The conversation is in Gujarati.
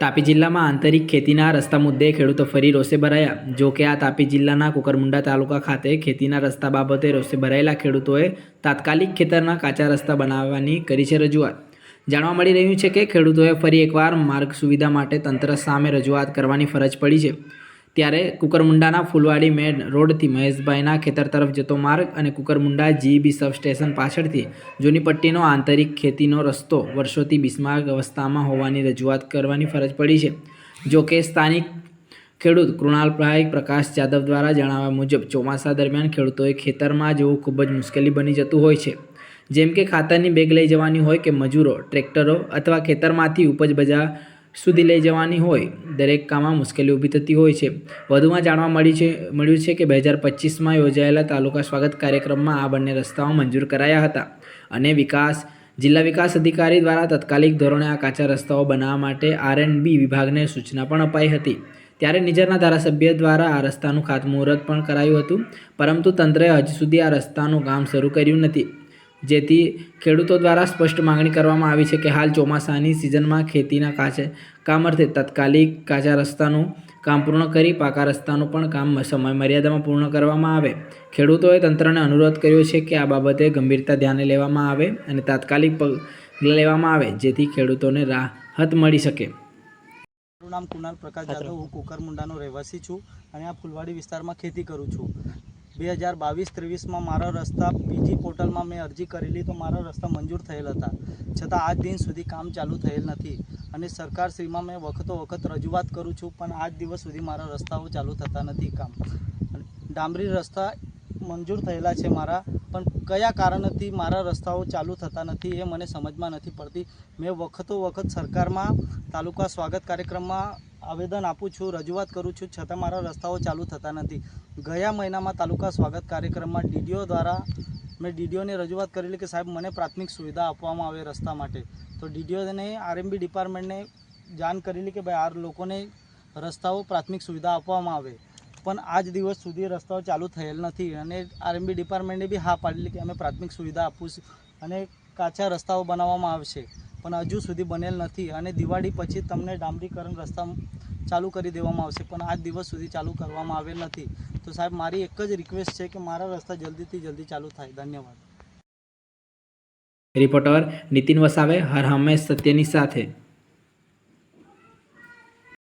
તાપી જિલ્લામાં આંતરિક ખેતીના રસ્તા મુદ્દે ખેડૂતો ફરી રોષે ભરાયા. જો કે આ તાપી જિલ્લાના કુકરમુંડા તાલુકા ખાતે ખેતીના રસ્તા બાબતે રોષે ભરાયેલા ખેડૂતોએ તાત્કાલિક ખેતરના કાચા રસ્તા બનાવવાની કરી છે રજૂઆત. જાણવા મળી રહ્યું છે કે ખેડૂતોએ ફરી એકવાર માર્ગ સુવિધા માટે તંત્ર સામે રજૂઆત કરવાની ફરજ પડી છે. ત્યારે કુકરમુંડાના ફૂલવાડી મેન રોડથી મહેશભાઈના ખેતર તરફ જતો માર્ગ અને કુકરમુંડા જીબી સબસ્ટેશન પાછળથી જૂની પટ્ટીનો આંતરિક ખેતીનો રસ્તો વર્ષોથી બિસ્માર્ક અવસ્થામાં હોવાની રજૂઆત કરવાની ફરજ પડી છે. જો કે સ્થાનિક ખેડૂત કૃણાલભાઈ પ્રકાશ જાદવ દ્વારા જણાવ્યા મુજબ ચોમાસા દરમિયાન ખેડૂતોએ ખેતરમાં જવું ખૂબ જ મુશ્કેલી બની જતું હોય છે. જેમ કે ખાતરની બેગ લઈ જવાની હોય કે મજૂરો, ટ્રેક્ટરો અથવા ખેતરમાંથી ઉપજ બજાર સુધી લઈ જવાની હોય, દરેક કામમાં મુશ્કેલી ઊભી થતી હોય છે. વધુમાં જાણવા મળી છે, મળ્યું છે કે બે હજાર પચીસમાં યોજાયેલા તાલુકા સ્વાગત કાર્યક્રમમાં આ બંને રસ્તાઓ મંજૂર કરાયા હતા અને વિકાસ, જિલ્લા વિકાસ અધિકારી દ્વારા તત્કાલિક ધોરણે આ કાચા રસ્તાઓ બનાવવા માટે આર એન્ડ બી વિભાગને સૂચના પણ અપાઈ હતી. ત્યારે નિજરના ધારાસભ્ય દ્વારા આ રસ્તાનું ખાતમુહૂર્ત પણ કરાયું હતું, પરંતુ તંત્રએ હજુ સુધી આ રસ્તાનું કામ શરૂ કર્યું નથી. જેથી ખેડૂતો દ્વારા સ્પષ્ટ માંગણી કરવામાં આવી છે કે હાલ ચોમાસાની સિઝનમાં ખેતીના કાચે કામ અર્થે તાત્કાલિક કાચા રસ્તાનું કામ પૂર્ણ કરી પાકા રસ્તાનું પણ કામ સમય મર્યાદામાં પૂર્ણ કરવામાં આવે. ખેડૂતોએ તંત્રને અનુરોધ કર્યો છે કે આ બાબતે ગંભીરતા ધ્યાને લેવામાં આવે અને તાત્કાલિક પગલાં લેવામાં આવે જેથી ખેડૂતોને રાહત મળી શકે. મારું નામ કુનાલ પ્રકાશ જાદવ. હું કુકરમુંડાનો રહેવાસી છું અને આ ફુલવાડી વિસ્તારમાં ખેતી કરું છું. બે હજાર બાવીસ ત્રેવીસમાં મારા રસ્તા બીજી પોર્ટલમાં મેં અરજી કરેલી તો મારા રસ્તા મંજૂર થયેલ હતા. છતાં આજ દિન સુધી કામ ચાલુ થયેલ નથી અને સરકારશ્રીમાં મેં વખતો વખત રજૂઆત કરું છું, પણ આજ દિવસ સુધી મારા રસ્તાઓ ચાલુ થતા નથી કામ. ડામરી રસ્તા મંજૂર થયેલા છે મારા, પણ કયા કારણથી મારા રસ્તાઓ ચાલુ થતા નથી એ મને સમજમાં નથી પડતી. મેં વખતો વખત સરકારમાં તાલુકા સ્વાગત કાર્યક્રમમાં આવેદન આપું છું, રજૂઆત કરું છું, છતાં મારા રસ્તાઓ ચાલુ થતા નથી. ગયા મહિનામાં તાલુકા સ્વાગત કાર્યક્રમમાં ડીડીઓ દ્વારા મેં ડીડીઓને રજૂઆત કરેલી કે સાહેબ, મને પ્રાથમિક સુવિધા આપવામાં આવે રસ્તા માટે. તો ડીડીઓને આરએમબી ડિપાર્ટમેન્ટને જાણ કરેલી કે ભાઈ, આ લોકોને રસ્તાઓ પ્રાથમિક સુવિધા આપવામાં આવે. પણ આજ દિવસ સુધી રસ્તાઓ ચાલુ થયેલ નથી અને આરએમબી ડિપાર્ટમેન્ટે બી હા પાડેલી કે અમે પ્રાથમિક સુવિધા આપીશું અને કાચા રસ્તાઓ બનાવવામાં આવશે. પણ હજુ સુધી બનેલ નથી અને દિવાળી પછી તમને ડામરીકરણ રસ્તા ચાલુ કરી દેવામાં આવશે. પણ આજ દિવસ સુધી ચાલુ કરવામાં આવેલ નથી. તો સાહેબ, મારી એક જ રિક્વેસ્ટ છે કે મારા રસ્તા જલ્દીથી જલ્દી ચાલુ થાય. ધન્યવાદ. રિપોર્ટર નીતિન વસાવે, હર હંમેશ સત્યની સાથે.